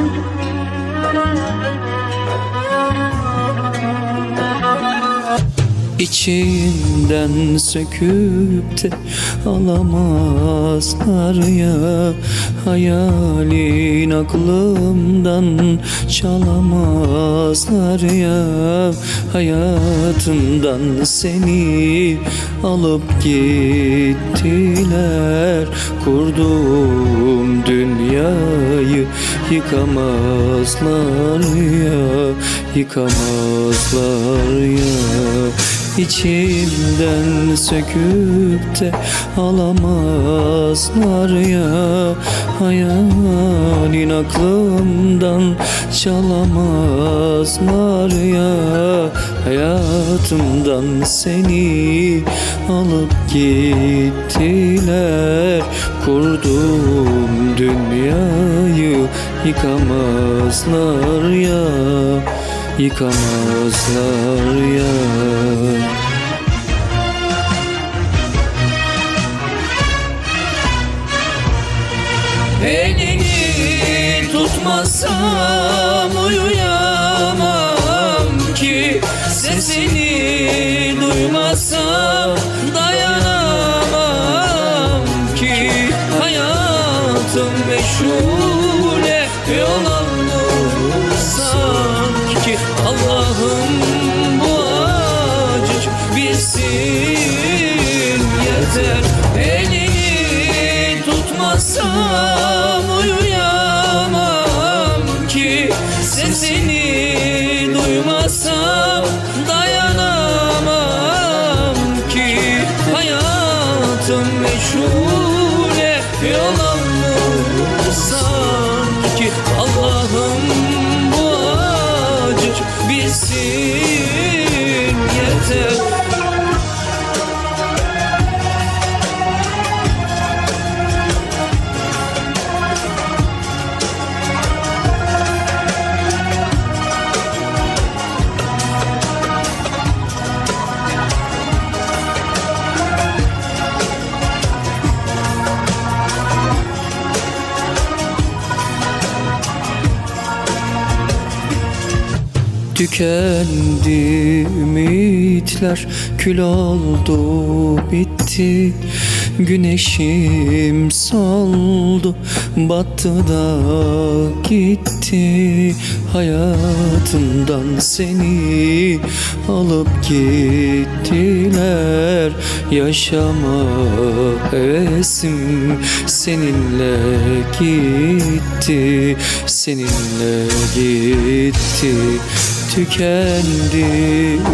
Thank you. İçinden söküp de alamazlar ya. Hayalin aklımdan çalamazlar ya. Hayatımdan seni alıp gittiler. Kurduğum dünyayı yıkamazlar ya. Yıkamazlar ya İçimden söküp de alamazlar ya. Hayalin aklımdan çalamazlar ya. Hayatımdan seni alıp gittiler. Kurduğum dünyayı yıkamazlar ya Yıkamazlar ya. Elini tutmasam uyuyamam ki. Sesini meşhule almış sanki Allah'ım bu acı bilsin Tükendi ümitler kül oldu bitti. Güneşim soldu battı da gitti. Hayatımdan seni alıp gittiler. Yaşama hevesim seninle gitti Seninle gitti Tükendi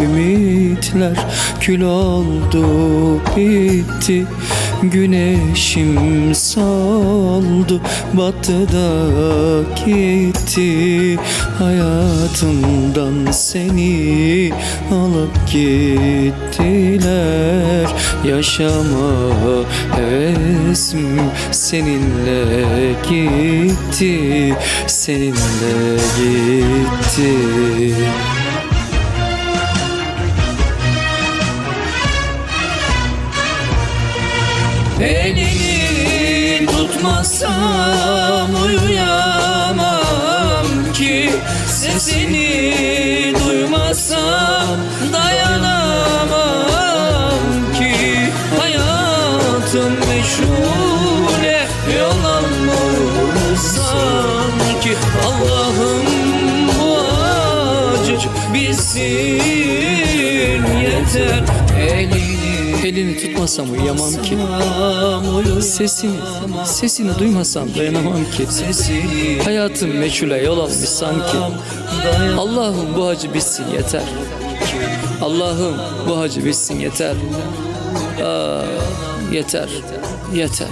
ümitler. Kül oldu bitti Güneşim soldu battı da gitti. Hayatımdan seni alıp gittiler. Yaşama hevesim seninle gitti Seninle gitti Elini tutmasam uyuyamam ki. Sesini duymasam dayanamam ki. Hayatım meşhule yol almış sanki Allah'ım bu acı bilsin yeter. Elini Elini tutmasam uyuyamam ki. Sesini, sesini duymasam dayanamam ki. Hayatım meçhule yol almış sanki. Allah'ım bu acı bitsin yeter. Allah'ım bu acı bitsin yeter. Aa, yeter, yeter